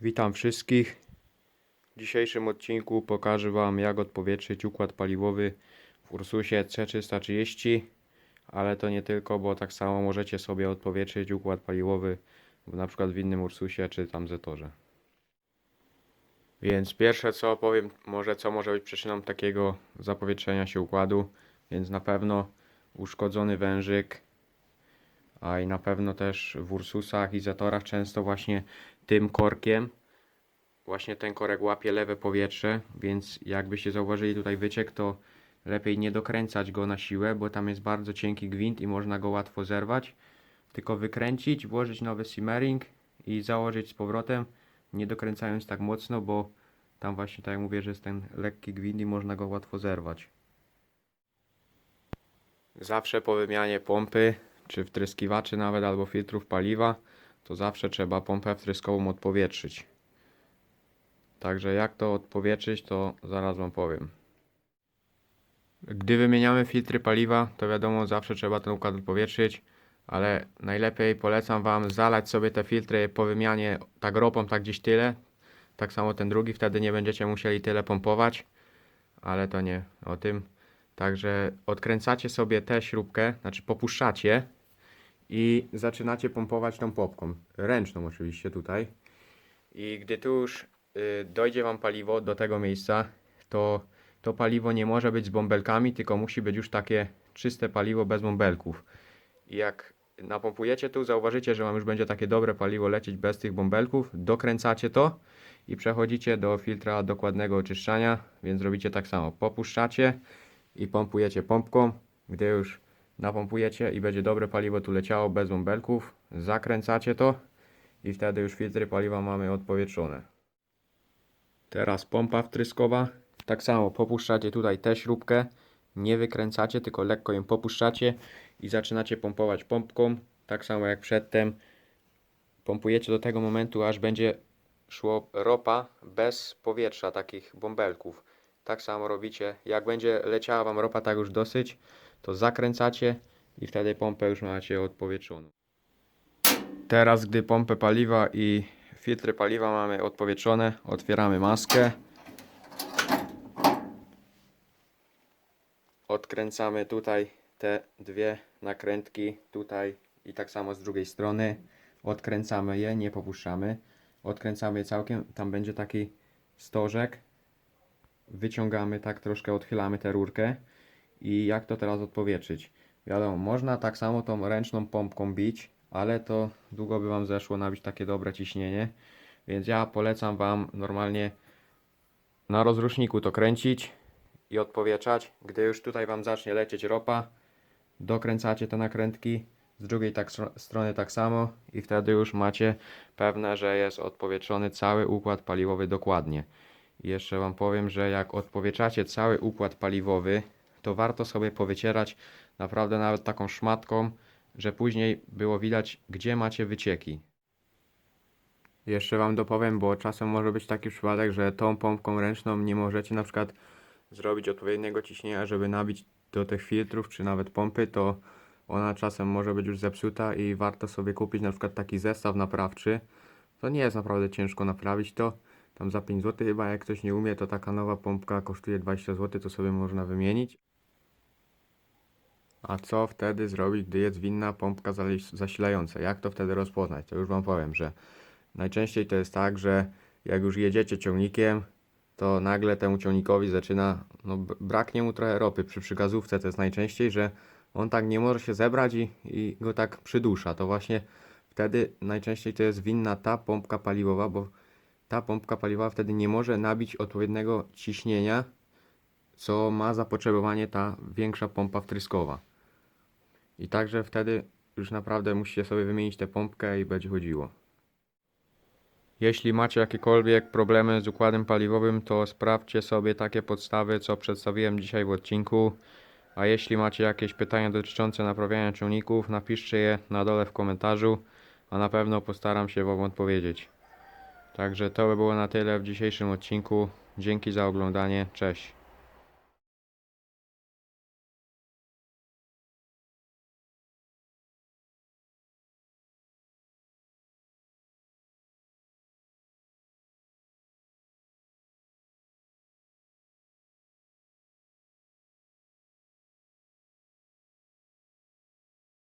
Witam wszystkich. W dzisiejszym odcinku pokażę Wam jak odpowietrzyć układ paliwowy w Ursusie C330 ale to nie tylko, bo tak samo możecie sobie odpowietrzyć układ paliwowy na przykład w innym Ursusie czy tam Zetorze. Więc pierwsze co powiem, może co może być przyczyną takiego zapowietrzenia się układu, więc na pewno uszkodzony wężyk, a i na pewno też w Ursusach i Zetorach często właśnie tym korkiem właśnie ten korek łapie lewe powietrze, więc jakbyście zauważyli tutaj wyciek, to lepiej nie dokręcać go na siłę, bo tam jest bardzo cienki gwint i można go łatwo zerwać. Tylko wykręcić, włożyć nowy simmering i założyć z powrotem, nie dokręcając tak mocno, bo tam właśnie tak jak mówię, że jest ten lekki gwint i można go łatwo zerwać. Zawsze po wymianie pompy, czy wtryskiwaczy nawet, albo filtrów paliwa, to zawsze trzeba pompę wtryskową odpowietrzyć. Także jak to odpowietrzyć, to zaraz Wam powiem. Gdy wymieniamy filtry paliwa, to wiadomo, zawsze trzeba ten układ odpowietrzyć, ale najlepiej polecam Wam zalać sobie te filtry po wymianie tak ropą, tak gdzieś tyle. Tak samo ten drugi, wtedy nie będziecie musieli tyle pompować, ale to nie o tym. Także odkręcacie sobie tę śrubkę, znaczy popuszczacie i zaczynacie pompować tą popką. Ręczną oczywiście tutaj. I gdy tu już y, dojdzie Wam paliwo do tego miejsca, to to paliwo nie może być z bąbelkami, tylko musi być już takie czyste paliwo bez bąbelków. I jak napompujecie tu, zauważycie, że Wam już będzie takie dobre paliwo lecieć bez tych bąbelków, dokręcacie to i przechodzicie do filtra dokładnego oczyszczania, więc robicie tak samo. Popuszczacie i pompujecie pompką, gdy już napompujecie i będzie dobre paliwo tu leciało bez bąbelków, zakręcacie to i wtedy już filtry paliwa mamy odpowietrzone. Teraz pompa wtryskowa. Tak samo popuszczacie tutaj tę śrubkę, nie wykręcacie, tylko lekko ją popuszczacie i zaczynacie pompować pompką. Tak samo jak przedtem. Pompujecie do tego momentu, aż będzie szło ropa bez powietrza, takich bąbelków. Tak samo robicie. Jak będzie leciała Wam ropa tak już dosyć, to zakręcacie i wtedy pompę już macie odpowietrzoną. Teraz, gdy pompę paliwa i filtry paliwa mamy odpowietrzone, otwieramy maskę. Odkręcamy tutaj te dwie nakrętki, tutaj i tak samo z drugiej strony. Odkręcamy je, nie popuszczamy. Odkręcamy je całkiem, tam będzie taki stożek. Wyciągamy, tak troszkę odchylamy tę rurkę. I jak to teraz odpowietrzyć? Wiadomo, można tak samo tą ręczną pompką bić, ale to długo by Wam zeszło nabić takie dobre ciśnienie. Więc ja polecam Wam normalnie na rozruszniku to kręcić i odpowietrzać. Gdy już tutaj Wam zacznie lecieć ropa, dokręcacie te nakrętki, z drugiej tak stro- strony tak samo i wtedy już macie pewne, że jest odpowietrzony cały układ paliwowy dokładnie. I jeszcze Wam powiem, że jak odpowietrzacie cały układ paliwowy, to warto sobie powycierać naprawdę nawet taką szmatką, że później było widać, gdzie macie wycieki. Jeszcze Wam dopowiem, bo czasem może być taki przypadek, że tą pompką ręczną nie możecie na przykład zrobić odpowiedniego ciśnienia, żeby nabić do tych filtrów, czy nawet pompy, to ona czasem może być już zepsuta i warto sobie kupić na przykład taki zestaw naprawczy. To nie jest naprawdę ciężko naprawić to. Tam za 5 zł chyba, jak ktoś nie umie, to taka nowa pompka kosztuje 20 zł, to sobie można wymienić. A co wtedy zrobić, gdy jest winna pompka zasilająca? Jak to wtedy rozpoznać? To już Wam powiem, że najczęściej to jest tak, że jak już jedziecie ciągnikiem, to nagle temu ciągnikowi zaczyna, no braknie mu trochę ropy. Przy przygazówce to jest najczęściej, że on tak nie może się zebrać i, i go tak przydusza. To właśnie wtedy najczęściej to jest winna ta pompka paliwowa, bo ta pompka paliwowa wtedy nie może nabić odpowiedniego ciśnienia, co ma zapotrzebowanie ta większa pompa wtryskowa. I także wtedy już naprawdę musicie sobie wymienić tę pompkę i będzie chodziło. Jeśli macie jakiekolwiek problemy z układem paliwowym, to sprawdźcie sobie takie podstawy, co przedstawiłem dzisiaj w odcinku. A jeśli macie jakieś pytania dotyczące naprawiania ciągników, napiszcie je na dole w komentarzu, a na pewno postaram się Wam odpowiedzieć. Także to by było na tyle w dzisiejszym odcinku. Dzięki za oglądanie. Cześć.